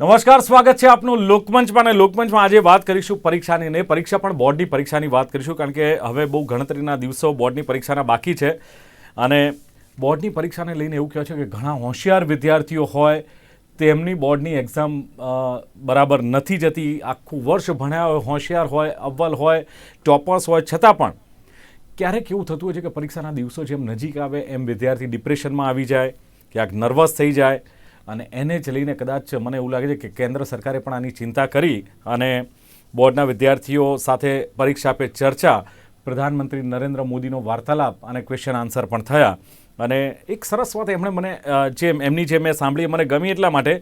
નમસ્કાર, સ્વાગત છે આપનું લોકમંચમાં અને લોકમંચમાં આજે વાત કરીશું પરીક્ષાની ને પરીક્ષા પણ બોર્ડની પરીક્ષાની વાત કરીશું કારણ કે હવે બહુ ગણતરીના દિવસો બોર્ડની પરીક્ષાના બાકી છે અને બોર્ડની પરીક્ષાને લઈને એવું કહે છે કે ઘણા હોશિયાર વિદ્યાર્થીઓ હોય, તેમની બોર્ડની એક્ઝામ બરાબર નથી જતી, આખું વર્ષ ભણ્યા હોય, હોશિયાર હોય, અવ્વલ હોય, ટોપર્સ હોય, છતાં પણ ક્યારેક એવું થતું હોય છે કે પરીક્ષાના દિવસો જેમ નજીક આવે, એમ વિદ્યાર્થી ડિપ્રેશનમાં આવી જાય, ક્યાંક નર્વસ થઈ જાય અને એને જ લઈને કદાચ મને એવું લાગે છે કે કેન્દ્ર સરકારે પણ આની ચિંતા કરી અને બોર્ડના વિદ્યાર્થીઓ સાથે પરીક્ષા પે ચર્ચા, પ્રધાનમંત્રી નરેન્દ્ર મોદીનો વાર્તાલાપ અને ક્વેશ્ચન આન્સર પણ થયા. અને એક સરસ વાત એમણે મને જે એમની જે મેં સાંભળી મને ગમી એટલા માટે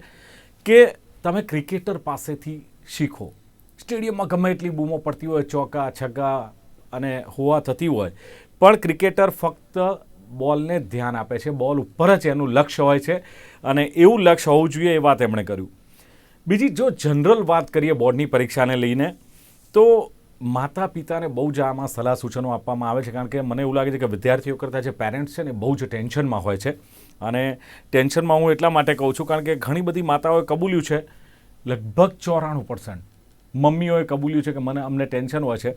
કે તમે ક્રિકેટર પાસેથી શીખો. સ્ટેડિયમમાં ગમે એટલી બૂમો પડતી હોય, ચોકા, છગ્ગા અને હોવા થતી હોય, પણ ક્રિકેટર ફક્ત બોલને ધ્યાન આપે છે, બોલ ઉપર જ એનું લક્ષ્ય હોય છે. અને એવું લક્ષ્ય હોવું જોઈએ એ વાત એમણે કર્યું. બીજી, જો જનરલ વાત કરીએ બોર્ડની પરીક્ષાને લઈને, તો માતા પિતાને બહુ જ આમાં સલાહ સૂચનો આપવામાં આવે છે, કારણ કે મને એવું લાગે છે કે વિદ્યાર્થીઓ કરતાં જે પેરેન્ટ્સ છે ને બહુ જ ટેન્શનમાં હોય છે. અને ટેન્શનમાં હું એટલા માટે કહું છું, કારણ કે ઘણી બધી માતાઓએ કબૂલ્યું છે, લગભગ ચોરાણું પર્સન્ટ મમ્મીઓએ કબૂલ્યું છે કે મને અમને ટેન્શન હોય છે.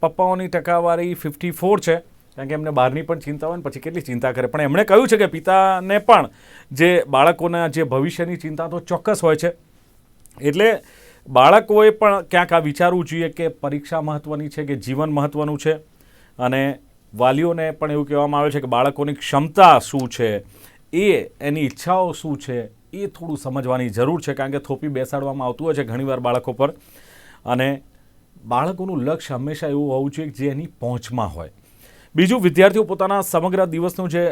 પપ્પાઓની ટકાવારી ફિફ્ટી ફોર છે. કારણ કે એમને બહારની પણ ચિંતા હોય ને પછી કેટલી ચિંતા કરે. પણ એમણે કહ્યું છે કે પિતાને પણ જે બાળકોના જે ભવિષ્યની ચિંતા તો ચોક્કસ હોય છે. એટલે બાળકોએ પણ ક્યાંક આ વિચારવું જોઈએ કે પરીક્ષા મહત્ત્વની છે કે જીવન મહત્ત્વનું છે? અને વાલીઓને પણ એવું કહેવામાં આવે છે કે બાળકોની ક્ષમતા શું છે? એ, એની ઈચ્છાઓ શું છે? એ થોડું સમજવાની જરૂર છે કારણ કે થોપી બેસાડવામાં આવતું હોય છે ઘણીવાર બાળકો પર. અને બાળકોનું લક્ષ્ય હંમેશા એવું હોવું જોઈએ કે જે એની પહોંચમાં હોય. બીજું, વિદ્યાર્થીઓ પોતાના સમગ્ર દિવસનું જે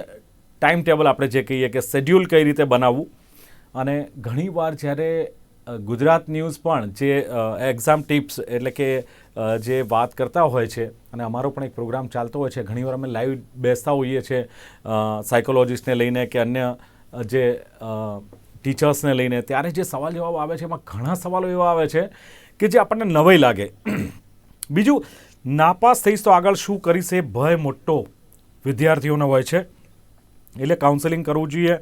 ટાઈમ ટેબલ આપણે જે કહીએ કે શેડ્યુલ કઈ રીતે બનાવવું. અને ઘણીવાર જ્યારે ગુજરાત ન્યૂઝ પણ જે એક્ઝામ ટિપ્સ એટલે કે જે વાત કરતા હોય છે, અને અમારો પણ એક પ્રોગ્રામ ચાલતો હોય છે, ઘણીવાર અમે લાઈવ બેસતા હોઈએ છીએ સાયકોલોજીસ્ટને લઈને કે અન્ય જે ટીચર્સને લઈને, ત્યારે જે સવાલ જવાબ આવે છે, એમાં ઘણા સવાલો એવા આવે છે કે જે આપણને નવાઈ લાગે. બીજું નાપાસ થઈશ તો આગળ શું કરીશ એ ભય મોટો વિદ્યાર્થીઓનો હોય છે. એટલે કાઉન્સેલિંગ કરવું જોઈએ.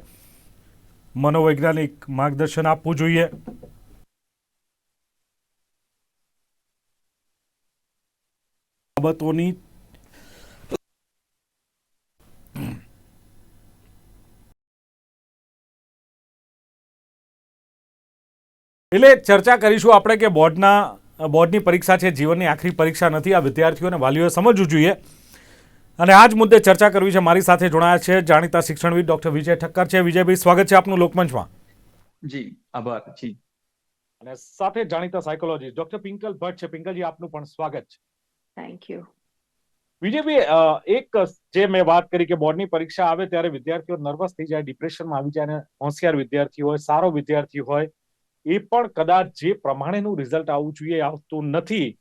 મનોવૈજ્ઞાનિક માર્ગદર્શન આપવું જોઈએ. બાબતોની એટલે ચર્ચા કરીશું આપણે કે બોર્ડના બોર્ડની પરીક્ષા છે જીવનની આખરી પરીક્ષા નથી. આ વિદ્યાર્થીઓને વાલીઓએ સમજવું જોઈએ. અને આ જ મુદ્દે ચર્ચા કરવી છે મારી સાથે જોડાયા છે જાણીતા શિક્ષણવિદ ડોક્ટર વિજય ઠક્કર છે. વિજયભાઈ સ્વાગત છે આપનું લોકમંચમાં. જી આભાર. જી. અને સાથે જાણીતા સાયકોલોજી ડોક્ટર પિંકલ ભટ્ટ છે. પિંકલજી આપનું પણ સ્વાગત છે. થેન્ક યુ વિજયભાઈ એક જે મેં વાત કરી કે બોર્ડની પરીક્ષા આવે ત્યારે વિદ્યાર્થીઓ નર્વસ થઈ જાય ડિપ્રેશનમાં આવી જાય અને હોશિયાર વિદ્યાર્થી હોય સારો વિદ્યાર્થી હોય એ પણ કદાચ જે પ્રમાણેનું રિઝલ્ટ આવવું જોઈએ આવતું નથી.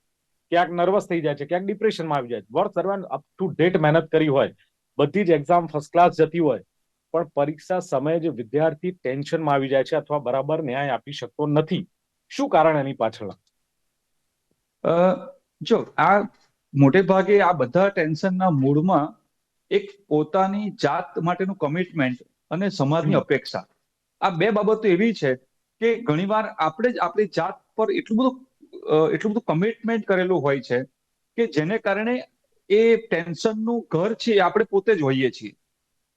ક્યાંક નર્વસ થઈ જાય છે ક્યાંક ડિપ્રેશનમાં આવી જાય છે. વર્ષ દરમિયાન અપ ટુ ડેટ મહેનત કરી હોય બધી જ એક્ઝામ ફર્સ્ટ ક્લાસ જતી હોય પણ પરીક્ષા સમયે જે વિદ્યાર્થી ટેન્શનમાં આવી જાય છે અથવા બરાબર ન્યાય આપી શકતો નથી. શું કારણ એની પાછળ? અ, જો આ મોટે ભાગે આ બધા ટેન્શનના મૂળમાં એક પોતાની જાત માટેનું કમિટમેન્ટ અને સમાજની અપેક્ષા. આ બે બાબતો એવી છે કે ઘણીવાર આપણે જ આપણી જાત પર એટલું બધું એટલું બધું કમિટમેન્ટ કરેલું હોય છે કે જેને કારણે એ ટેન્શનનું ઘર છે એ આપણે પોતે જ હોઈએ છીએ.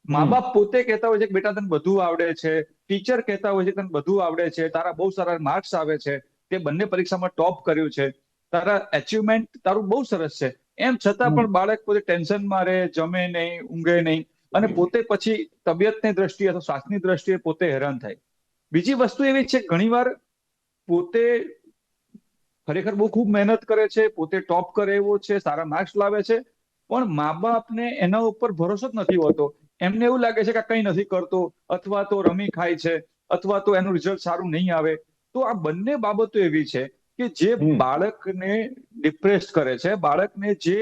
મા બાપ પોતે કહેતા હોય છે કે બેટા તને બધું આવડે છે ટીચર કહેતા હોય છે તને બધું આવડે છે તારા બહુ સારા માર્ક્સ આવે છે તે બંને પરીક્ષામાં ટોપ કર્યું છે તારા એચિવમેન્ટ તારું બહુ સરસ છે. એમ છતાં પણ બાળક પોતે ટેન્શનમાં રહે જમે નહીં ઊંઘે નહીં અને પોતે પછી તબિયતની દ્રષ્ટિએ અથવા સ્વાસ્થ્યની દ્રષ્ટિએ પોતે હેરાન થાય. બીજી વસ્તુ એવી છે ઘણીવાર પોતે ખરેખર બહુ ખૂબ મહેનત કરે છે પોતે ટોપ કરે એવો છે સારા માર્ક્સ લાવે છે પણ મા બાપને એના ઉપર ભરોસો જ નથી હોતો. એમને એવું લાગે છે કે કંઈ નથી કરતો અથવા તો રમી ખાય છે અથવા તો એનું રિઝલ્ટ સારું નહીં આવે. તો આ બંને બાબતો એવી છે કે જે બાળકને ડિપ્રેસ કરે છે બાળકને જે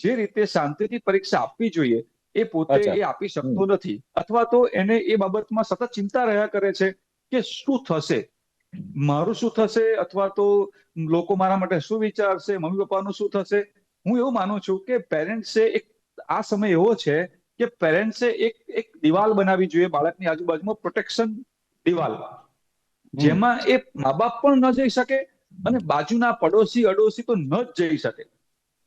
જે રીતે શાંતિથી પરીક્ષા આપવી જોઈએ એ પોતે એ આપી શકતો નથી. અથવા તો એને એ બાબતમાં સતત ચિંતા રહ્યા કરે છે કે શું થશે? મારું શું થશે અથવા તો લોકો મારા માટે શું વિચારશે? મમ્મી પપ્પાનું શું થશે? હું એવું માનું છું કે પેરેન્ટ્સે એક આ સમય એવો છે કે પેરેન્ટ્સે એક એક દિવાલ બનાવવી જોઈએ બાળકની આજુબાજુમાં પ્રોટેક્શન દિવાલ. જેમાં એ મા બાપ પણ ન જઈ શકે અને બાજુના પડોશી અડોશી તો ન જ જઈ શકે.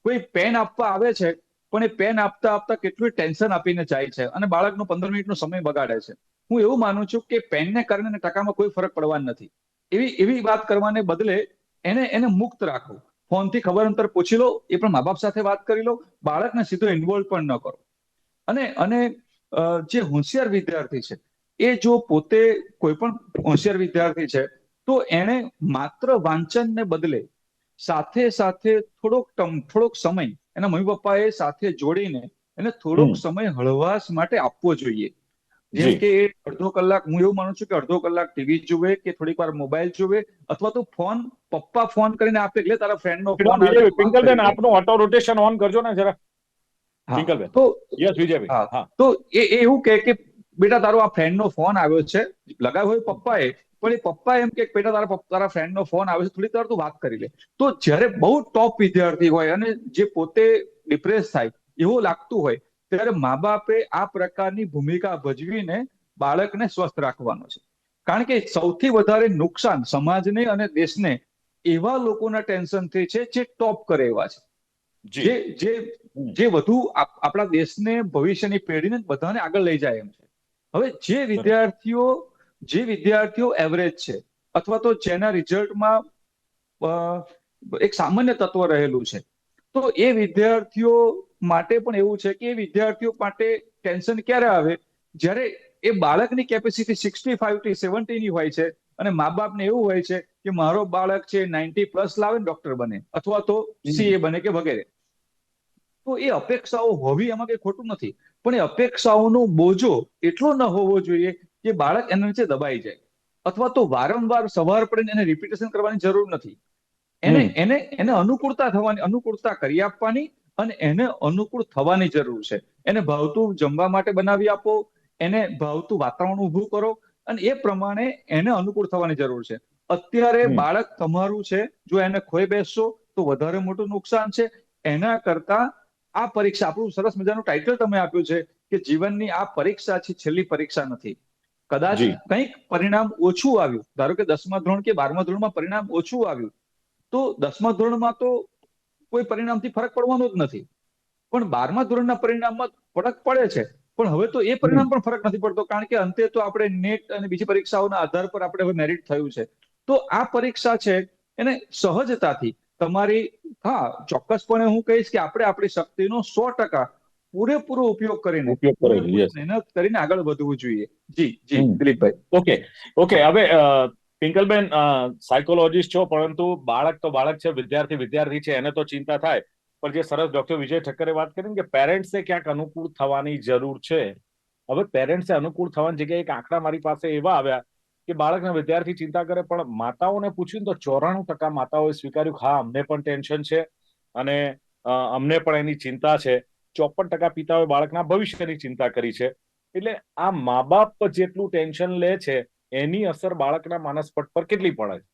કોઈ પેન આપવા આવે છે પણ એ પેન આપતા આપતા કેટલું ટેન્શન આપીને જાય છે અને બાળકનો પંદર મિનિટનો સમય બગાડે છે. હું એવું માનું છું કે પેનને કારણે ટકામાં કોઈ ફરક પડવાનો નથી. એવી એવી વાત કરવાને બદલે એને એને મુક્ત રાખો. ફોનથી ખબર અંતર પૂછી લો એ પણ મા બાપ સાથે વાત કરી લો બાળકને સીધો ઇન્વોલ્વ પણ ન કરો. અને અને જે હોશિયાર વિદ્યાર્થી છે એ જો પોતે કોઈ પણ હોશિયાર વિદ્યાર્થી છે તો એણે માત્ર વાંચનને બદલે સાથે સાથે થોડોક થોડોક સમય એના મમ્મી પપ્પાએ સાથે જોડીને એને થોડોક સમય હળવાશ માટે આપવો જોઈએ. જેમ કે અડધો કલાક હું એવું માનું છું કે અડધો કલાક ટીવી જુએ કે થોડીક વાર મોબાઈલ જુએ અથવા તો ફોન પપ્પા ફોન કરીને આપે એટલે તારા ફ્રેન્ડ નો ફોન પિંકલબેન આપનું ઓટો રોટેશન ઓન કરજો ને જરા. પિંકલબેન. તો યસ વિજયભાઈ. હા. તો એ એવું કે કે બેટા તારો આ ફ્રેન્ડ નો ફોન આવ્યો છે. લગાવ્યો હોય પપ્પાએ પણ એ પપ્પા એમ કે બેટા તારા તારા ફ્રેન્ડ નો ફોન આવે છે થોડીક તાર તું વાત કરી લે. તો જ્યારે બહુ ટોપ વિદ્યાર્થી હોય અને જે પોતે ડિપ્રેસ થાય એવું લાગતું હોય ત્યારે મા બાપે આ પ્રકારની ભૂમિકા ભજવીને બાળકને સ્વસ્થ રાખવાનો છે. કારણ કે સૌથી વધારે નુકસાન સમાજને અને દેશને એવા લોકોના ટેન્શનથી છે જે ટોપ કરે એવા છે. જે. જે જે વધુ આપણા દેશને ભવિષ્યની પેઢીને બધાને આગળ લઈ જાય એમ છે. હવે જે વિદ્યાર્થીઓ જે વિદ્યાર્થીઓ એવરેજ છે અથવા તો જેના રિઝલ્ટમાં એક સામાન્ય તત્વ રહેલું છે તો એ વિદ્યાર્થીઓ માટે પણ એવું છે કે એ વિદ્યાર્થીઓ માટે ટેન્શન ક્યારે આવે? જ્યારે એ બાળકની કેપેસિટી સિક્સટી ફાઈવથી સેવન્ટીની હોય છે અને મા બાપને એવું હોય છે કે મારો બાળક છે નાઇન્ટી પ્લસ લાવે ડોક્ટર બને અથવા તો સીએ બને કે વગેરે. તો એ અપેક્ષાઓ હોવી એમાં કઈ ખોટું નથી. પણ એ અપેક્ષાઓનો બોજો એટલો ન હોવો જોઈએ કે બાળક એના નીચે દબાઈ જાય. અથવા તો વારંવાર સવાર પડીને એને રિપીટેશન કરવાની જરૂર નથી. એને એને એને અનુકૂળતા થવાની અનુકૂળતા કરી આપવાની અને એને અનુકૂળ થવાની જરૂર છે. એને ભાવતું જમવા માટે બનાવી આપો એને ભાવતું વાતાવરણ ઊભું કરો અને એ પ્રમાણે એને અનુકૂળ થવાની જરૂર છે. અત્યારે બાળક તમારું છે જો એને ખોઈ બેસશો તો વધારે મોટું નુકસાન છે. એના કરતા આ પરીક્ષા આપણું સરસ મજાનું ટાઇટલ તમે આપ્યું છે કે જીવનની આ પરીક્ષા છે છેલ્લી પરીક્ષા નથી. કદાચ કંઈક પરિણામ ઓછું આવ્યું. ધારો કે દસમા ધોરણ કે બારમા ધોરણમાં પરિણામ ઓછું આવ્યું. તો દસમા ધોરણમાં તો કોઈ પરિણામથી ફરક પડવાનો જ નથી. પણ બારમા ધોરણના પરિણામમાં ફરક પડે છે. પણ હવે તો એ પરિણામ પણ ફરક નથી પડતો. કારણ કે અંતે તો આપણે નેટ અને બીજી પરીક્ષાઓના આધાર પર આપણે હવે મેરિટ થયું છે. તો આ પરીક્ષા છે એને સહજતાથી તમારી હા ચોક્કસપણે હું કહીશ કે આપણે આપણી શક્તિનો સો ટકા પૂરેપૂરો ઉપયોગ કરીને મહેનત કરીને આગળ વધવું જોઈએ. જી જી દિલીપભાઈ. ઓકે ઓકે હવે પિંકલબેન સાયકોલોજીસ્ટ છો, પરંતુ બાળક તો બાળક છે, વિદ્યાર્થી વિદ્યાર્થી છે, એને તો ચિંતા થાય. પણ જે સરસ ડોક્ટર વિજય ઠક્કરે વાત કરી કે પેરેન્ટ્સે ક્યાંક અનુકૂળ થવાની જરૂર છે. હવે પેરેન્ટ્સે અનુકૂળ થવાની જગ્યાએ એક આંકડા મારી પાસે એવા આવ્યા કે બાળકના વિદ્યાર્થી ચિંતા કરે, પણ માતાઓને પૂછ્યું તો ચોરાણું ટકા માતાઓએ સ્વીકાર્યું હા, અમને પણ ટેન્શન છે અને અમને પણ એની ચિંતા છે. ચોપન ટકા પિતાઓએ બાળકના ભવિષ્યની ચિંતા કરી છે. એટલે આ મા બાપ જેટલું ટેન્શન લે છે એની અસર બાળકના માનસપટ પર કેટલી પડે છે?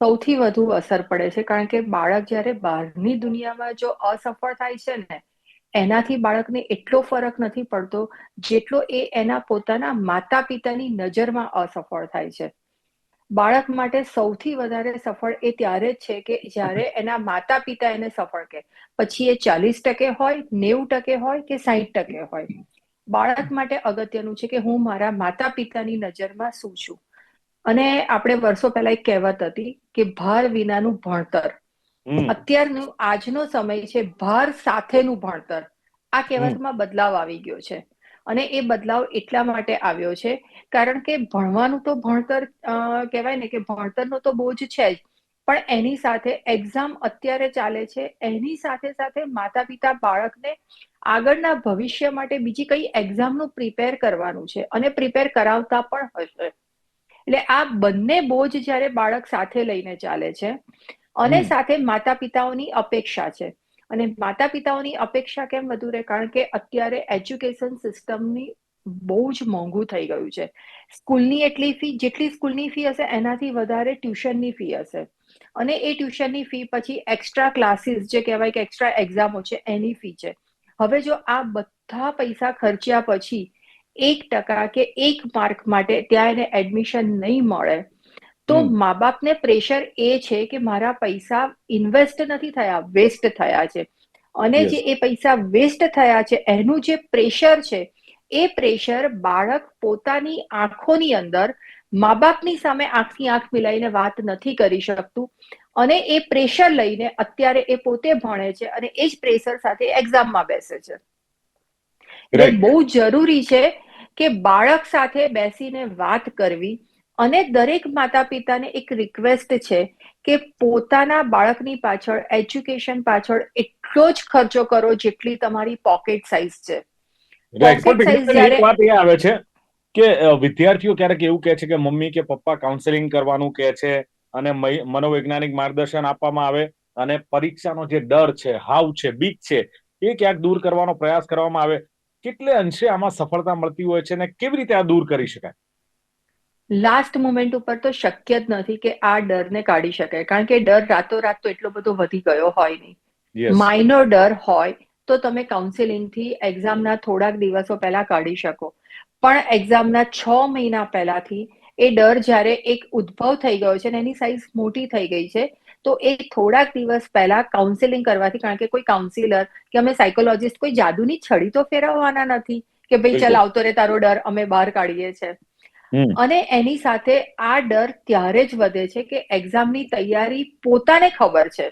સૌથી વધુ અસર પડે છે, કારણ કે બાળક જ્યારે બહારની દુનિયામાં જો અસફળ થાય છે ને, એનાથી બાળકને એટલો ફરક નથી પડતો જેટલો એ એના પોતાના માતા પિતાની નજરમાં અસફળ થાય છે. બાળક માટે સૌથી વધારે સફળ એ ત્યારે જ છે કે જ્યારે એના માતા પિતા એને સફળ કે પછી એ ચાલીસ ટકે હોય, નેવું ટકે હોય કે સાહીઠ ટકે હોય. બાળક માટે અગત્યનું છે કે હું મારા માતા પિતાની નજરમાં શું છું? અને આપણે વર્ષો પહેલા એક કહેવત હતી કે ભાર વિનાનું ભણતર. અત્યારનું આજનો સમય છે ભાર સાથેનું ભણતર. આ કહેવતમાં બદલાવ આવી ગયો છે. અને એ બદલાવ એટલા માટે આવ્યો છે કારણ કે ભણવાનું તો ભણતર કહેવાય ને કે ભણતરનો તો બોજ છે જ. પણ એની સાથે એક્ઝામ અત્યારે ચાલે છે. એની સાથે સાથે માતા પિતા બાળકને આગળના ભવિષ્ય માટે બીજી કઈ એક્ઝામનું પ્રિપેર કરવાનું છે અને પ્રિપેર કરાવતા પણ હશે એટલે આ બંને બોજ જ્યારે બાળક સાથે લઈને ચાલે છે અને સાથે માતા પિતાઓની અપેક્ષા છે. અને માતા પિતાઓની અપેક્ષા કેમ વધુ રહે? કારણ કે અત્યારે એજ્યુકેશન સિસ્ટમની બહુ જ મોંઘું થઈ ગયું છે. સ્કૂલની એટલી ફી જેટલી સ્કૂલની ફી હશે એનાથી વધારે ટ્યુશનની ફી હશે. અને એ ટ્યુશનની ફી પછી એક્સ્ટ્રા ક્લાસીસ જે કહેવાય કે એક્સ્ટ્રા એક્ઝામો છે એની ફી છે. હવે જો આ બધા પૈસા ખર્ચ્યા પછી એક ટકા કે એક માર્ક માટે ત્યાં એને એડમિશન નહીં મળે તો. મા બાપને પ્રેશર એ છે કે મારા પૈસા ઇન્વેસ્ટ નથી થયા વેસ્ટ થયા છે. અને જે એ પૈસા વેસ્ટ થયા છે એનું જે પ્રેશર છે એ પ્રેશર બાળક પોતાની આંખોની અંદર મા બાપની સામે આંખની આંખ મિલાઈને વાત નથી કરી શકતું. અને એ પ્રેશર લઈને અત્યારે એ પોતે ભણે છે અને એ જ પ્રેશર સાથે એક્ઝામમાં બેસે છે. એટલે બહુ જરૂરી છે કે બાળક સાથે બેસીને વાત કરવી અને દરેક માતા પિતાને એક રિક્વેસ્ટ છે કે પોતાના બાળકની પાછળ એજ્યુકેશન પાછળ એટલો જ ખર્ચો કરો જેટલી તમારી પોકેટ સાઇઝ છે. વાત એ આવે છે કે વિદ્યાર્થીઓ ક્યારેક એવું કહે છે કે મમ્મી કે પપ્પા કાઉન્સેલિંગ કરવાનું કહે છે અને મનોવૈજ્ઞાનિક માર્ગદર્શન આપવામાં આવે અને પરીક્ષાનો જે ડર છે હાવ છે બીક છે એ ક્યાંક દૂર કરવાનો પ્રયાસ કરવામાં આવે. કેટલે અંશે આમાં સફળતા મળતી હોય છે અને કેવી રીતે આ દૂર કરી શકાય? લાસ્ટ મોમેન્ટ ઉપર તો શક્ય જ નથી કે આ ડરને કાઢી શકાય. કારણ કે ડર રાતોરાત તો એટલો બધો વધી ગયો હોય નહીં. માઇનો માઇનોર ડર હોય તો તમે કાઉન્સેલિંગથી એક્ઝામના થોડાક દિવસો પહેલા કાઢી શકો. પણ એક્ઝામના છ મહિના પહેલાથી એ ડર જ્યારે એક ઉદ્ભવ થઈ ગયો છે અને એની સાઇઝ મોટી થઈ ગઈ છે તો એ થોડાક દિવસ પહેલા કાઉન્સેલિંગ કરવાથી કારણ કે કોઈ કાઉન્સિલર કે અમે સાયકોલોજીસ્ટ કોઈ જાદુની છડી તો ફેરવવાના નથી કે ભાઈ ચાલ આવતો રે તારો ડર અમે બહાર કાઢીએ છીએ અને એની સાથે આ ડર ત્યારે જ વધે છે કે એક્ઝામની તૈયારી પોતાને ખબર છે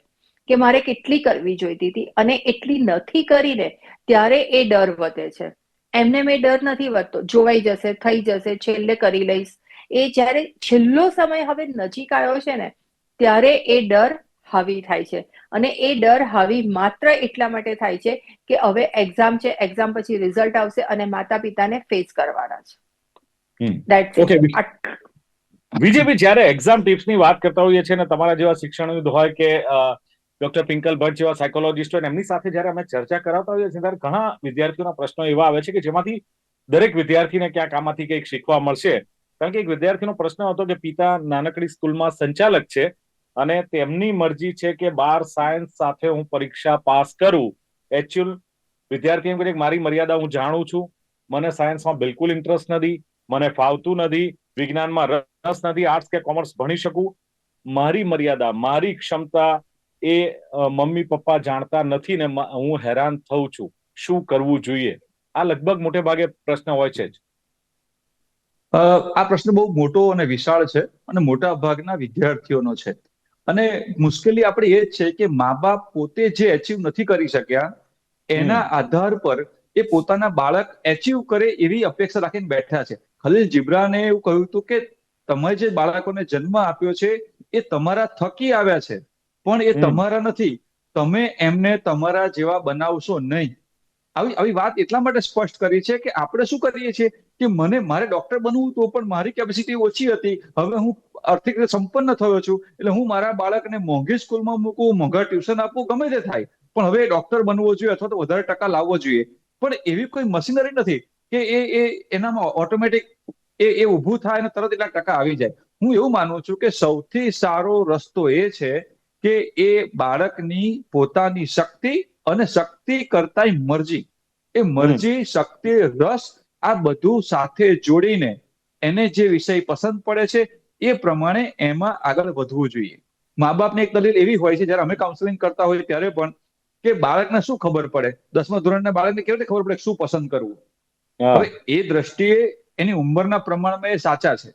કે મારે કેટલી કરવી જોઈતી હતી અને એટલી નથી કરીને ત્યારે એ ડર વધે છે. એમને મેં ડર નથી વધતો. જોવાઈ જશે થઈ જશે છેલ્લે કરી લઈશ. એ જ્યારે છેલ્લો સમય હવે નજીક આવ્યો છે ને ત્યારે એ ડર હાવી થાય છે. અને એ ડર હાવી માત્ર એટલા માટે થાય છે કે હવે એક્ઝામ છે એક્ઝામ પછી રિઝલ્ટ આવશે અને માતા પિતાને ફેસ કરવાના છે. વિજયભાઈ જ્યારે એક્ઝામ ટિપ્સની વાત કરતા હોઈએ છીએ ને તમારા જેવા શિક્ષણવિદ હોય કે ડોક્ટર પિંકલ ભટ્ટ જેવા સાયકોલોજીસ્ટ હોય એમની સાથે જ્યારે અમે ચર્ચા કરાવતા હોઈએ છીએ ત્યારે ઘણા વિદ્યાર્થીઓના પ્રશ્નો એવા આવે છે કે જેમાંથી દરેક વિદ્યાર્થીને ક્યાંક આમાંથી કંઈક શીખવા મળશે. કારણ કે એક વિદ્યાર્થીનો પ્રશ્ન હતો કે પિતા નાનકડી સ્કૂલમાં સંચાલક છે અને તેમની મરજી છે કે બાર સાયન્સ સાથે હું પરીક્ષા પાસ કરું. એકચ્યુઅલ વિદ્યાર્થી એમ કહે મારી મર્યાદા હું જાણું છું. મને સાયન્સમાં બિલકુલ ઇન્ટરેસ્ટ નથી. મને ફાવતું નથી. વિજ્ઞાનમાં રસ નથી. આર્ટ્સ કે કોમર્સ ભણી શકું. મારી મર્યાદા, મારી ક્ષમતા એ મમ્મી પપ્પા જાણતા નથી ને હું હેરાન થઉં છું. શું કરવું જોઈએ? આ લગભગ મોટે ભાગે પ્રશ્ન હોય છે જ. આ પ્રશ્ન બહુ મોટો અને વિશાળ છે અને મોટા ભાગના વિદ્યાર્થીઓનો છે. અને મુશ્કેલી આપણે એ જ છે કે મા બાપ પોતે જે એચીવ નથી કરી શક્યા એના આધાર પર એ પોતાના બાળક એચીવ કરે એવી અપેક્ષા રાખીને બેઠા છે. ખલીલ જીબ્રાને એવું કહ્યું હતું કે તમે જે બાળકોને જન્મ આપ્યો છે એ તમારા થકી આવ્યા છે. પણ એ તમારા નથી. તમે એમને તમારા જેવા બનાવશો નહીં. આવી આવી વાત એટલા માટે સ્પષ્ટ કરી છે કે આપણે શું કરીએ છીએ? કે મને મારે ડોક્ટર બનવું તો પણ મારી કેપેસિટી ઓછી હતી. હવે હું આર્થિક રીતે સંપન્ન થયો છું એટલે હું મારા બાળકને મોંઘી સ્કૂલમાં મૂકું મોંઘા ટ્યુશન આપવું ગમે તે થાય. પણ હવે ડોક્ટર બનવો જોઈએ અથવા તો વધારે ટકા લાવવો જોઈએ. પણ એવી કોઈ મશીનરી નથી કે એ એ એનામાં ઓટોમેટિક એ એ ઊભું થાય અને તરત એટલા ટકા આવી જાય. હું એવું માનું છું કે સૌથી સારો રસ્તો એ છે કે એ બાળકની પોતાની શક્તિ અને શક્તિ કરતા મરજી. એ મરજી શક્તિ રસ આ બધું સાથે જોડીને એને જે વિષય પસંદ પડે છે એ પ્રમાણે એમાં આગળ વધવું જોઈએ. મા બાપની એક દલીલ એવી હોય છે જ્યારે અમે કાઉન્સેલિંગ કરતા હોઈએ ત્યારે પણ કે બાળકને શું ખબર પડે? દસમા ધોરણના બાળકને કેવી રીતે ખબર પડે શું પસંદ કરવું? હવે એ દ્રષ્ટિએ એની ઉંમરના પ્રમાણમાં એ સાચા છે.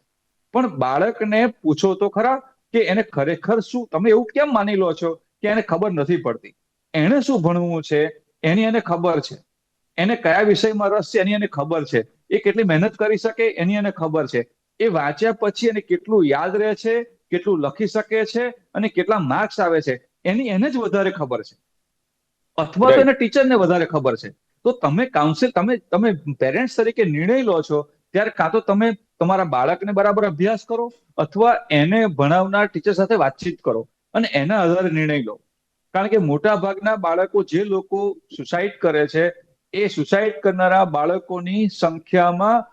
પણ બાળકને પૂછો તો ખરા કે એને ખરેખર શું? તમે એવું કેમ માની લો છો કે એને ખબર નથી પડતી? એને શું ભણવું છે? એની એને ખબર છે. એને કયા વિષયમાં રસ છે એની એને ખબર છે. એ કેટલી મહેનત કરી શકે એની એને ખબર છે. એ વાંચ્યા પછી એને કેટલું યાદ રહે છે કેટલું લખી શકે છે અને કેટલા માર્ક્સ આવે છે એની એને જ વધારે ખબર છે. અથવા તો. એના ટીચરને વધારે ખબર છે. તો તમે કાઉન્સિલ તમે તમે પેરેન્ટ્સ તરીકે નિર્ણય લો છો ત્યારે કાં તો તમે તમારા બાળકને બરાબર અભ્યાસ કરો અથવા એને ભણાવનાર ટીચર સાથે વાતચીત કરો અને એના આધારે નિર્ણય લો. કારણ કે મોટા ભાગના બાળકો જે લોકો સુસાઇડ કરે છે એ સુસાઇડ કરનારા બાળકોની સંખ્યામાં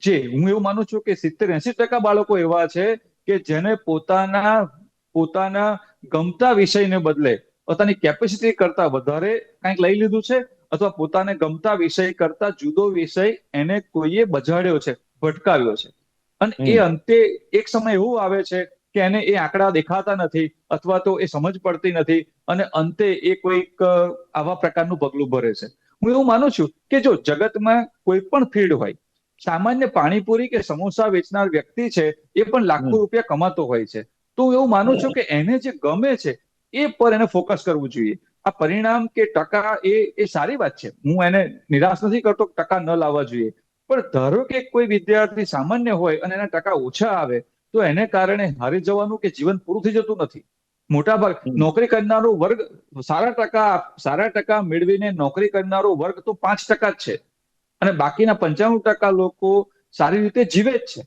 જે હું એવું માનું છું કે સિત્તેર એસી ટકા બાળકો એવા છે કે જેને પોતાના પોતાના ગમતા વિષયને બદલે પોતાની કેપેસિટી કરતા વધારે કંઈક લઈ લીધું છે અથવા પોતાને ગમતા વિષય કરતા જુદો વિષય એને કોઈએ બજાડ્યો છે ભટકાવ્યો છે. અને એ અંતે એક સમય એવું આવે છે કે એને એ આંકડા દેખાતા નથી અથવા તો એ સમજ પડતી નથી અને અંતે એ કોઈક આવા પ્રકારનું પગલું ભરે છે. હું એવું માનું છું કે જો જગતમાં કોઈ પણ ફિલ્ડ હોય સામાન્ય પાણીપુરી કે સમોસા વેચનાર વ્યક્તિ છે એ પણ લાખો રૂપિયા કમાતો હોય છે. તો હું એવું માનું છું કે એને જે ગમે છે એ પર એને ફોકસ કરવું જોઈએ. આ પરિણામ કે ટકા એ એ સારી વાત છે. હું એને નિરાશ નથી કરતો ટકા ન લાવવા જોઈએ. પણ ધારો કે કોઈ વિદ્યાર્થી સામાન્ય હોય અને એના ટકા ઓછા આવે તો એને કારણે હારી જવાનું કે જીવન પૂરું થઈ જતું નથી. મોટા ભાગ નોકરી કરનારો વર્ગ સારા ટકા સારા ટકા મેળવીને નોકરી કરનારો વર્ગ તો પાંચ ટકા જ છે. અને બાકીના પંચાણું ટકા લોકો સારી રીતે જીવે જ છે.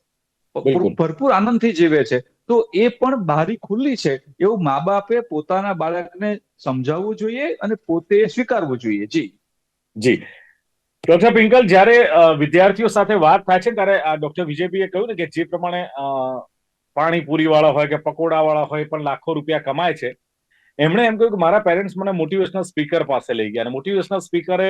ભરપૂર આનંદથી જીવે છે. તો એ પણ બારી ખુલ્લી છે. એવું મા બાપે પોતાના બાળકને સમજાવવું જોઈએ અને પોતે સ્વીકારવું જોઈએ. જી. જી. ડોક્ટર પિંકલ જ્યારે વિદ્યાર્થીઓ સાથે વાત થાય છે ત્યારે ડોક્ટર વિજયભાઈએ કહ્યું ને કે જે પ્રમાણે પાણીપુરી વાળા હોય કે પકોડા વાળા હોય પણ લાખો રૂપિયા કમાય છે. એમણે એમ કહ્યું કે મારા પેરેન્ટ્સ મને મોટિવેશનલ સ્પીકર પાસે લઈ ગયા અને મોટિવેશનલ સ્પીકરે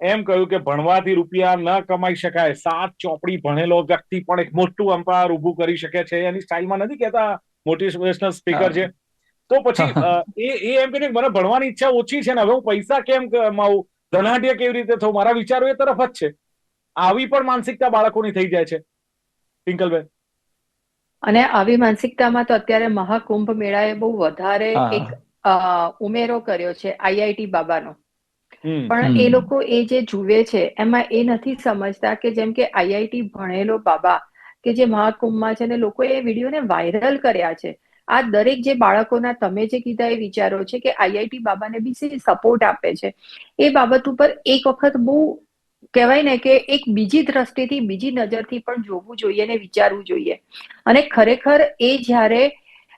એમ કહ્યું કે ભણવાથી રૂપિયા ન કમાઈ શકાય સાત ચોપડી ભણેલો વ્યક્તિ પણ એક મોટું અંપાયર ઉભું કરી શકે છે એની સ્ટાઇલમાં નથી કહેતા મોટિવેશનલ સ્પીકર છે. તો પછી એ એ એમ કે મને ભણવાની ઈચ્છા ઓછી છે ને હવે હું પૈસા કેમ કમાવું ધનાઢ્ય કેવી રીતે થવું મારા વિચારો એ તરફ જ છે. આવી પણ માનસિકતા બાળકોની થઈ જાય છે. પિંકલબેન? અને આવી માનસિકતામાં તો અત્યારે મહાકુંભ મેળાએ બહુ વધારે એક અ, ઉમેરો કર્યો છે આઈઆઈટી બાબાનો. પણ એ લોકો એ જે જુએ છે એમાં એ નથી સમજતા કે જેમ કે આઈઆઈટી ભણેલો બાબા કે જે મહાકુંભમાં છે ને લોકો એ વિડીયોને વાયરલ કર્યા છે. આ દરેક જે બાળકોના તમે જે કીધા એ વિચારો છે કે આઈઆઈટી બાબાને બી સપોર્ટ આપે છે. એ બાબત ઉપર એક વખત બહુ કહેવાય ને કે એક બીજી દ્રષ્ટિથી બીજી નજરથી પણ જોવું જોઈએ ને વિચારવું જોઈએ. અને ખરેખર એ જ્યારે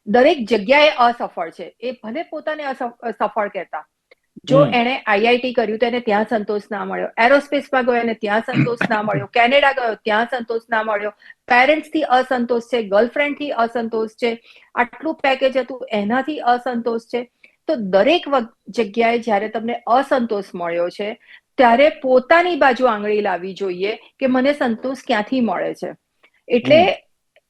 દરેક જગ્યાએ અસફળ છે એ ભલે પોતાને સફળ કહેતા. જો એને એણે આઈઆઈટી કર્યું તો એને ત્યાં સંતોષ ના મળ્યો. એરોસ્પેસમાં ગયો એને ત્યાં સંતોષ ના મળ્યો. કેનેડા ગયો ત્યાં સંતોષ ના મળ્યો. પેરેન્ટ્સથી અસંતોષ છે ગર્લફ્રેન્ડથી અસંતોષ છે આટલું પેકેજ હતું એનાથી અસંતોષ છે. તો દરેક જગ્યાએ જ્યારે તમને અસંતોષ મળ્યો છે ત્યારે પોતાની બાજુ આંગળી લાવવી જોઈએ કે મને સંતોષ ક્યાંથી મળે છે. એટલે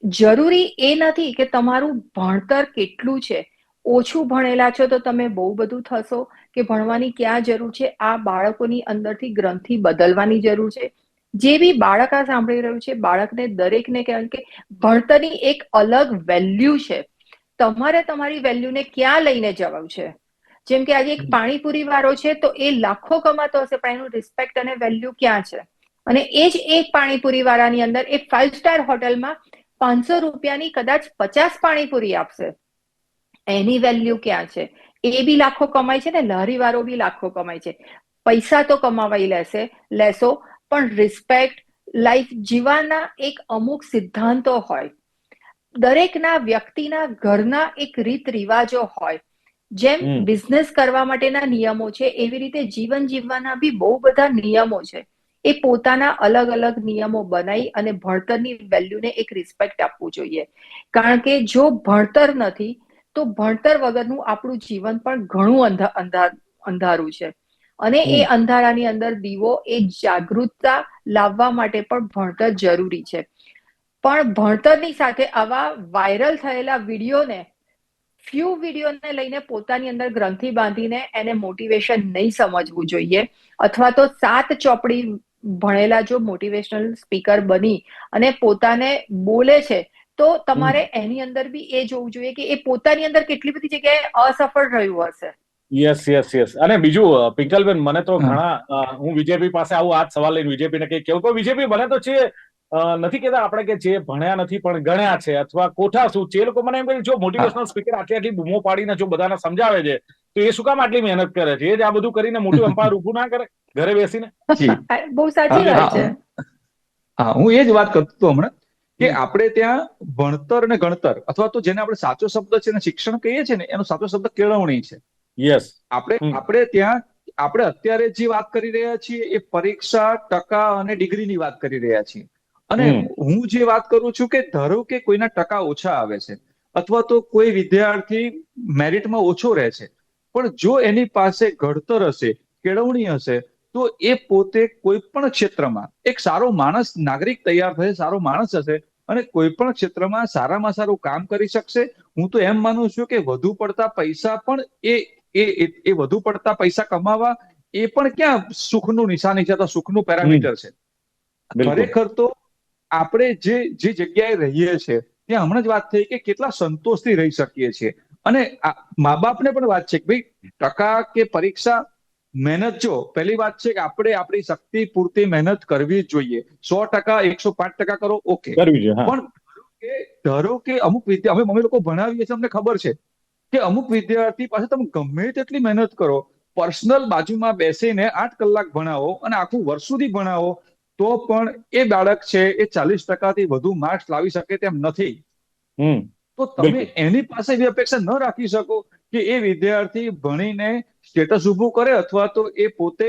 જરૂરી એ નથી કે તમારું ભણતર કેટલું છે. ઓછું ભણેલા છો તો તમે બહુ બધું થશો કે ભણવાની ક્યાં જરૂર છે? આ બાળકોની અંદરથી ગ્રંથિ બદલવાની જરૂર છે. જે બી બાળક આ સાંભળી રહ્યું છે બાળકને દરેકને કહેવાય કે ભણતરની એક અલગ વેલ્યુ છે. તમારે તમારી વેલ્યુને ક્યાં લઈને જવું છે? જેમ કે આજે એક પાણીપુરી વાળો છે તો એ લાખો કમાતો હશે પણ એનું રિસ્પેક્ટ અને વેલ્યુ ક્યાં છે? અને એ જ એક પાણીપુરી વાળાની અંદર એક ફાઇવ સ્ટાર હોટલમાં પાંચસો રૂપિયાની કદાચ પચાસ પાણીપુરી આપશે. એની વેલ્યુ ક્યાં છે? એ બી લાખો કમાય છે ને લહરી વાળો બી લાખો કમાય છે. પૈસા તો કમાવાઈ લેશે લેશો પણ રિસ્પેક્ટ લાઈફ જીવાના એક અમુક સિદ્ધાંતો હોય. દરેકના વ્યક્તિના ઘરના એક રીત રિવાજો હોય. જેમ બિઝનેસ કરવા માટેના નિયમો છે એવી રીતે જીવન જીવવાના બી બહુ બધા નિયમો છે. એ પોતાના અલગ અલગ નિયમો બનાવી અને ભણતરની વેલ્યુને એક રિસ્પેક્ટ આપવું જોઈએ. કારણ કે જો ભણતર નથી તો ભણતર વગરનું આપણું જીવન પણ ઘણું અંધા અંધા અંધારું છે. અને એ અંધારાની અંદર દીવો એ જાગૃતતા લાવવા માટે પણ ભણતર જરૂરી છે. પણ ભણતરની સાથે આવા વાયરલ થયેલા વિડીયોને ફ્યુ વિડીયોને લઈને પોતાની અંદર ગ્રંથિ બાંધીને એને મોટિવેશન નહીં સમજવું જોઈએ. અથવા તો સાત ચોપડી ભણેલા જો મોટિવેશનલ સ્પીકર બની અને પોતાને બોલે છે તો તમારે એની અંદર બી એ જોવું જોઈએ કે એ પોતાની અંદર કેટલી બધી જગ્યાએ અસફળ રહ્યું હશે. યસ યસ યસ અને બીજું પિંકલબેન મને તો ઘણા હું વિજેપી પાસે આવું આ જ સવાલ લઈને વિજયભાઈને કઈ કેવું? તો વિજેપી મને તો છે નથી કેતા આપણે કે જે ભણ્યા નથી પણ ગણ્યા છે અથવા કોઠા શું છે? એ લોકો મને એમ કહે જો મોટિવેશનલ સ્પીકર આટલી આટલી બૂમો પાડીને જો બધાને સમજાવે છે તો એ શું કામ આટલી મહેનત કરે છે? એ જ આ બધું કરીને મોટું એમ્પાયર ઉભું ના કરે ઘરે બેસીને. બહુ સાચી વાત છે. હા. હું એ જ વાત કરતો હતો હમણાં કે આપણે ત્યાં ભણતર અને ગણતર અથવા તો જેને આપણે સાચો શબ્દ છે ને શિક્ષણ કહીએ છીએ ને એનો સાચો શબ્દ કેળવણી છે. યસ આપણે આપણે ત્યાં આપણે અત્યારે જે વાત કરી રહ્યા છીએ એ પરીક્ષા ટકા અને ડિગ્રીની વાત કરી રહ્યા છીએ. અને હું જે વાત કરું છું કે ધારો કે કોઈના ટકા ઓછા આવે છે અથવા તો કોઈ વિદ્યાર્થી મેરિટમાં ઓછો રહે છે પણ જો એની પાસે ઘડતર હશે કેળવણી હશે તો એ પોતે કોઈ પણ ક્ષેત્રમાં એક સારો માણસ નાગરિક તૈયાર થશે સારો માણસ હશે અને કોઈ પણ ક્ષેત્રમાં સારામાં સારું કામ કરી શકશે. હું તો એમ માનું છું કે વધુ પડતા પૈસા પણ એ એ એ- વધુ પડતા પૈસા કમાવા એ પણ ક્યાં સુખનું નિશાની છે અથવા સુખનું પેરામીટર છે. ખરેખર તો આપણે જે જે જગ્યાએ રહીએ છીએ ત્યાં હમણાં જ વાત થઈ કે કેટલા સંતોષથી રહી શકીએ છીએ. અને મા બાપને પણ વાત છે કે ભાઈ ટકા કે પરીક્ષા મહેનત જો પહેલી વાત છે કે આપણે આપણી શક્તિ પૂરતી મહેનત કરવી જ જોઈએ. સો ટકા એકસો પાંચ ટકા કરો ઓકે. કરવી જોઈએ પણ ધારો કે અમુક વિદ્યા અમે મમ્મી લોકો ભણાવીએ છીએ અમને ખબર છે કે અમુક વિદ્યાર્થી પાસે તમે ગમે તેટલી મહેનત કરો પર્સનલ બાજુમાં બેસીને આઠ કલાક ભણાવો અને આખું વર્ષ સુધી ભણાવો તો પણ એ બાળક છે એ ચાલીસ ટકાથી વધુ માર્ક્સ લાવી શકે તેમ નથી. તો તમે એની પાસે એવી અપેક્ષા ન રાખી શકો કે એ વિદ્યાર્થી ભણીને સ્ટેટસ ઊભું કરે અથવા તો એ પોતે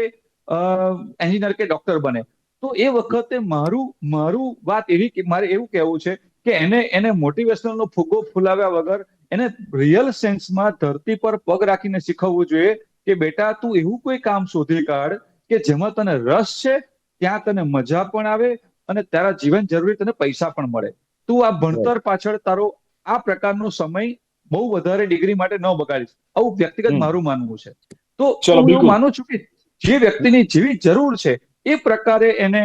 એન્જિનિયર કે ડોક્ટર બને. તો એ વખતે મારું મારું વાત એવી કે મારે એવું કહેવું છે કે એને એને મોટિવેશનલનો ફુગ્ગો ફૂલાવ્યા વગર એને રિયલ સેન્સમાં ધરતી પર પગ રાખીને શીખવવું જોઈએ કે બેટા તું એવું કોઈ કામ શોધી કાઢ કે જેમાં તને રસ છે ત્યાં તને મજા પણ આવે અને તારા જીવન જરૂરી તને પૈસા પણ મળે. તું આ ભણતર પાછળ તારો આ પ્રકારનો સમય બહુ વધારે ડિગ્રી માટે ન બગાડીશ. આવું વ્યક્તિગત મારું માનવું છે. તો હું માનું છું કે જે વ્યક્તિની જેવી જરૂર છે એ પ્રકારે એને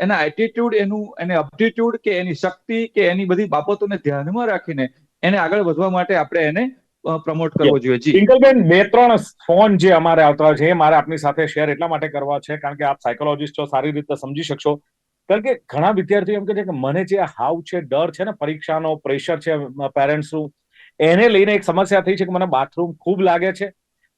એના એટીટ્યુડ એનું એને અપ્ટિટ્યુડ કે એની શક્તિ કે એની બધી બાબતોને ધ્યાનમાં રાખીને એને આગળ વધવા માટે આપણે એને પ્રમોટ કરવો જોઈએ. જી. બે ત્રણ ફોન જે અમારે આવતા છે એ મારે આપની સાથે શેર એટલા માટે કરવા છે કારણ કે આપ સાયકોલોજીસ્ટ છો સારી રીતે સમજી શકશો. કારણ કે ઘણા વિદ્યાર્થીઓ એમ કહે છે કે મને જે હાવ છે ડર છે ને પરીક્ષાનો પ્રેશર છે પેરેન્ટ્સનું એને લઈને એક સમસ્યા થઈ છે કે મને બાથરૂમ ખૂબ લાગે છે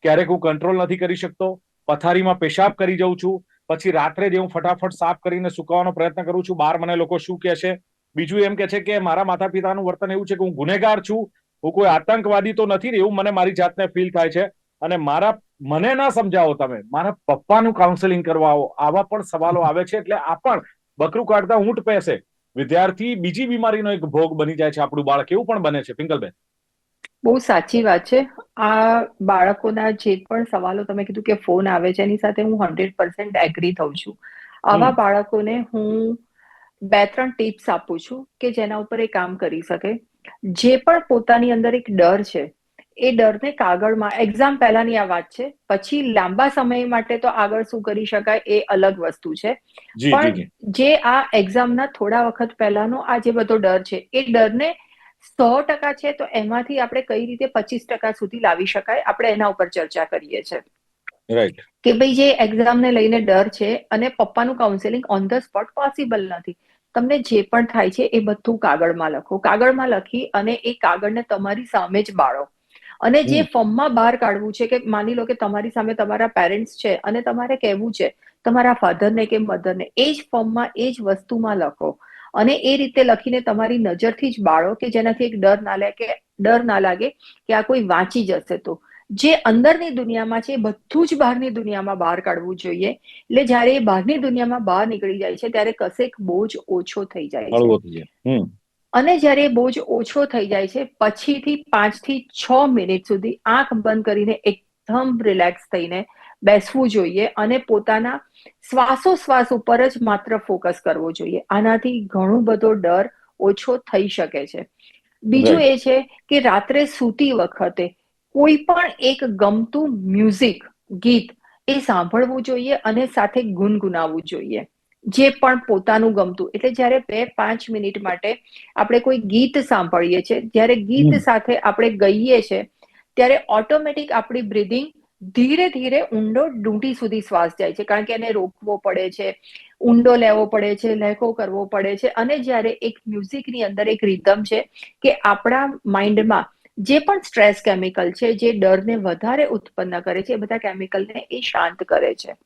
ક્યારેક હું કંટ્રોલ નથી કરી શકતો પથારીમાં પેશાબ કરી જાઉં છું પછી રાત્રે જે હું ફટાફટ સાફ કરીને સુકાવવાનો પ્રયત્ન કરું છું બહાર મને લોકો શું કહે છે? બીજું એમ કે છે કે મારા માતા પિતાનું વર્તન એવું છે કે હું ગુનેગાર છું હું કોઈ આતંકવાદી તો નથી એવું મને મારી જાતને ફીલ થાય છે. અને મારા મને ના સમજાવો તમે. મારા પપ્પાનું કાઉન્સેલિંગ કરવા આવો. આવા પણ સવાલો આવે છે એટલે આ પણ બકરું કાઢતા ઊંટ પેસે. વિદ્યાર્થી બીજી બીમારીનો એક ભોગ બની જાય છે આપણું બાળક. એવું પણ બને છે પિંકલબેન. બહુ સાચી વાત છે. આ બાળકોના જે પણ સવાલો તમે કીધું કે ફોન આવે છે એની સાથે હું હંડ્રેડ પર્સન્ટ એગ્રી થઉં છું. આવા બાળકોને હું બે ત્રણ ટિપ્સ આપું છું કે જેના ઉપર એ કામ કરી શકે. જે પણ પોતાની અંદર એક ડર છે એ ડરને કાગળમાં એક્ઝામ પહેલાની આ વાત છે પછી લાંબા સમય માટે તો આગળ શું કરી શકાય એ અલગ વસ્તુ છે. પણ જે આ એક્ઝામના થોડા વખત પહેલાનો આ જે બધો ડર છે એ ડરને સો ટકા છે તો એમાંથી આપણે કઈ રીતે પચીસ ટકા સુધી લાવી શકાય આપણે એના ઉપર ચર્ચા કરીએ છીએ. રાઈટ કે ભાઈ જે એક્ઝામને લઈને ડર છે અને પપ્પાનું counselling on the spot possible નથી. તમને જે પણ થાય છે એ બધું કાગળમાં લખો. કાગળમાં લખી અને એ કાગળને તમારી સામે જ બાળો. અને જે ફોર્મમાં બહાર કાઢવું છે કે માની લો કે તમારી સામે તમારા પેરેન્ટ્સ છે અને તમારે કહેવું છે તમારા ફાધરને કે મધરને એ જ ફોર્મમાં એ જ વસ્તુમાં લખો. અને એ રીતે લખીને તમારી નજરથી જ બાળો કે જેનાથી એક ડર ના લાગે કે ડર ના લાગે કે આ કોઈ વાંચી જશે તો. જે અંદરની દુનિયામાં છે બધું જ બહારની દુનિયામાં બહાર કાઢવું જોઈએ. એટલે જ્યારે એ બહારની દુનિયામાં બહાર નીકળી જાય છે ત્યારે કશેક બોજ ઓછો થઈ જાય છે. અને જ્યારે બોજ ઓછો થઈ જાય છે પછીથી પાંચથી છ મિનિટ સુધી આંખ બંધ કરીને એકદમ રિલેક્સ થઈને બેસવું જોઈએ અને પોતાના શ્વાસોશ્વાસ ઉપર જ માત્ર ફોકસ કરવો જોઈએ. આનાથી ઘણો બધો ડર ઓછો થઈ શકે છે. બીજું એ છે કે રાત્રે સૂતી વખતે કોઈ પણ એક ગમતું મ્યુઝિક ગીત એ સાંભળવું જોઈએ અને સાથે ગુનગુનાવવું જોઈએ. જે પણ પોતાનું ગમતું એટલે જ્યારે બે પાંચ મિનિટ માટે આપણે કોઈ ગીત સાંભળીએ છીએ જ્યારે ગીત સાથે આપણે ગઈએ છીએ ત્યારે ઓટોમેટિક આપણી બ્રિધિંગ ધીરે ધીરે ઊંડો ડૂંટી સુધી શ્વાસ જાય છે. કારણ કે એને રોકવો પડે છે ઊંડો લેવો પડે છે લહેકો કરવો પડે છે. અને જ્યારે એક મ્યુઝિકની અંદર એક રિધમ છે કે આપણા માઇન્ડમાં જે પણ સ્ટ્રેસ કેમિકલ છે જે ડરને વધારે ઉત્પન્ન કરે છે એ બધા કેમિકલને એ શાંત કરે છે.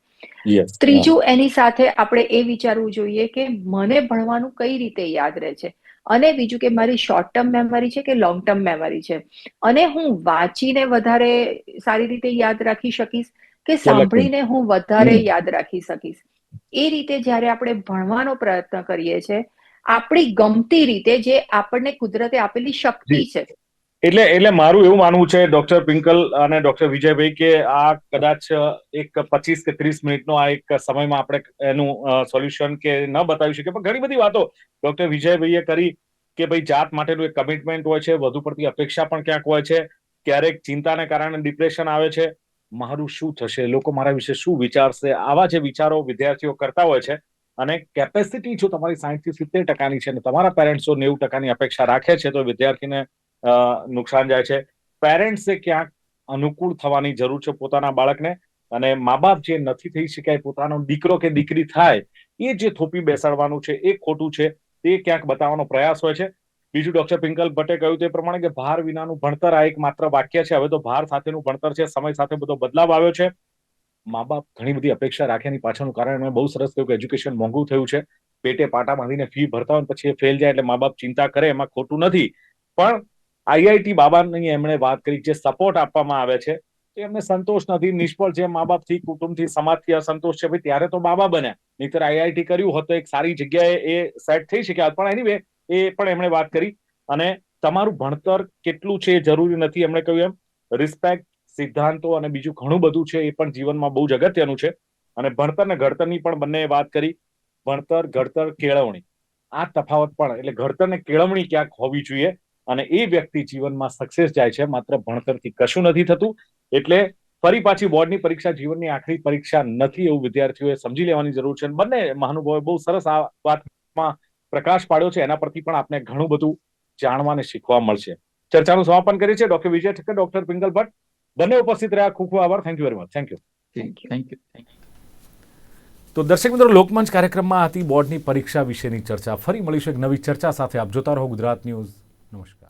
ત્રીજું એની સાથે આપણે એ વિચારવું જોઈએ કે મને ભણવાનું કઈ રીતે યાદ રહે છે? અને બીજું કે મારી શોર્ટ ટર્મ મેમરી છે કે લોંગ ટર્મ મેમરી છે? અને હું વાંચીને વધારે સારી રીતે યાદ રાખી શકીશ કે સાંભળીને હું વધારે યાદ રાખી શકીશ? એ રીતે જ્યારે આપણે ભણવાનો પ્રયત્ન કરીએ છીએ આપણી ગમતી રીતે જે આપણને કુદરતે આપેલી શક્તિ છે એટલે એટલે મારું એવું માનવું છે, ડોક્ટર પિંકલ અને ડોક્ટર વિજયભાઈ, કે આ કદાચ એક પચીસ કે ત્રીસ મિનિટનો આ એક સમયમાં આપણે એનું સોલ્યુશન કે ન બતાવી શકીએ. પણ ઘણી બધી વાતો ડોક્ટર વિજયભાઈએ કરી કે ભાઈ, જાત માટેનું એક કમિટમેન્ટ હોય છે, વધુ પડતી અપેક્ષા પણ ક્યાંક હોય છે, ક્યારેક ચિંતાને કારણે ડિપ્રેશન આવે છે. મારું શું થશે? લોકો મારા વિશે શું વિચારશે? આવા જે વિચારો વિદ્યાર્થીઓ કરતા હોય છે, અને કેપેસિટી જો તમારી સાહીઠ સિત્તેર ટકાની છે અને તમારા પેરેન્ટ્સો નેવું ટકાની અપેક્ષા રાખે છે, તો વિદ્યાર્થીને નુકસાન જાય છે. પેરેન્ટ્સે ક્યાંક અનુકૂળ થવાની જરૂર છે પોતાના બાળકને અને મા બાપ જે નથી થઈ શકાય પોતાનો દીકરો કે દીકરી થાય, એ જે થોપી બેસાડવાનું છે, એ ખોટું છે, તે ક્યાંક બતાવવાનો પ્રયાસ હોય છે. બીજું ડોક્ટર પિંકલ ભટ્ટે કહ્યું તે પ્રમાણે કે ભાર વિનાનું ભણતર આ એક માત્ર વાક્ય છે. હવે તો ભાર સાથેનું ભણતર છે, સમય સાથે બધો બદલાવ આવ્યો છે. મા બાપ ઘણી બધી અપેક્ષા રાખ્યાની પાછળનું કારણ એમણે બહુ સરસ કહ્યું કે એજ્યુકેશન મોંઘું થયું છે. પેટે પાટા બાંધીને ફી ભરતા હોય પછી એ ફેલ જાય એટલે મા બાપ ચિંતા કરે, એમાં ખોટું નથી. પણ આઈઆઈટી બાબાની એમણે વાત કરી, જે સપોર્ટ આપવામાં આવે છે, તો એમને સંતોષ નથી, નિષ્ફળ છે મા બાપથી કુટુંબથી, સમાજથી અસંતોષ છે. ભાઈ, ત્યારે તો બાબા બન્યા, નહીતર આઈઆઈટી કર્યું હોત તો એક સારી જગ્યાએ એ સેટ થઈ શક્યા પણ એની વે એ પણ એમણે વાત કરી. અને તમારું ભણતર કેટલું છે એ જરૂરી નથી. એમણે કહ્યું એમ રિસ્પેક્ટ સિદ્ધાંતો અને બીજું ઘણું બધું છે એ પણ જીવનમાં બહુ જ અગત્યનું છે. અને ભણતર ને ઘડતરની પણ બંને વાત કરી. ભણતર, ઘડતર, કેળવણી. આ તફાવત પણ, એટલે ઘડતર ને કેળવણી ક્યાંક હોવી જોઈએ. અને એ વ્યક્તિ જીવનમાં સક્સેસ જાય છે માત્ર ભણતરથી કશું નથી થતું. એટલે ફરી પાછી બોર્ડની પરીક્ષા જીવનની આખરી પરીક્ષા નથી એવું વિદ્યાર્થીઓએ સમજી લેવાની જરૂર છે. બંને મહાનુભાવે બહુ સરસ આ વાતમાં પ્રકાશ પાડ્યો છે. એના પરથી પણ આપણે ઘણું બધું જાણવા અને શીખવા મળશે. ચર્ચાનું સમાપન કરીએ છીએ. ડોક્ટર વિજય ઠક્કર ડોક્ટર પિંગલ ભટ્ટ બંને ઉપસ્થિત રહ્યા. ખૂબ ખૂબ આભાર. Thank you very much thank you thank. Thank you thank you તો દર્શક મિત્રો લોકમંચ કાર્યક્રમમાં હતી બોર્ડની પરીક્ષા વિશેની ચર્ચા. ફરી મળીશું એક નવી ચર્ચા સાથે. આપ જોતા રહો ગુજરાત ન્યૂઝ. નમસ્કાર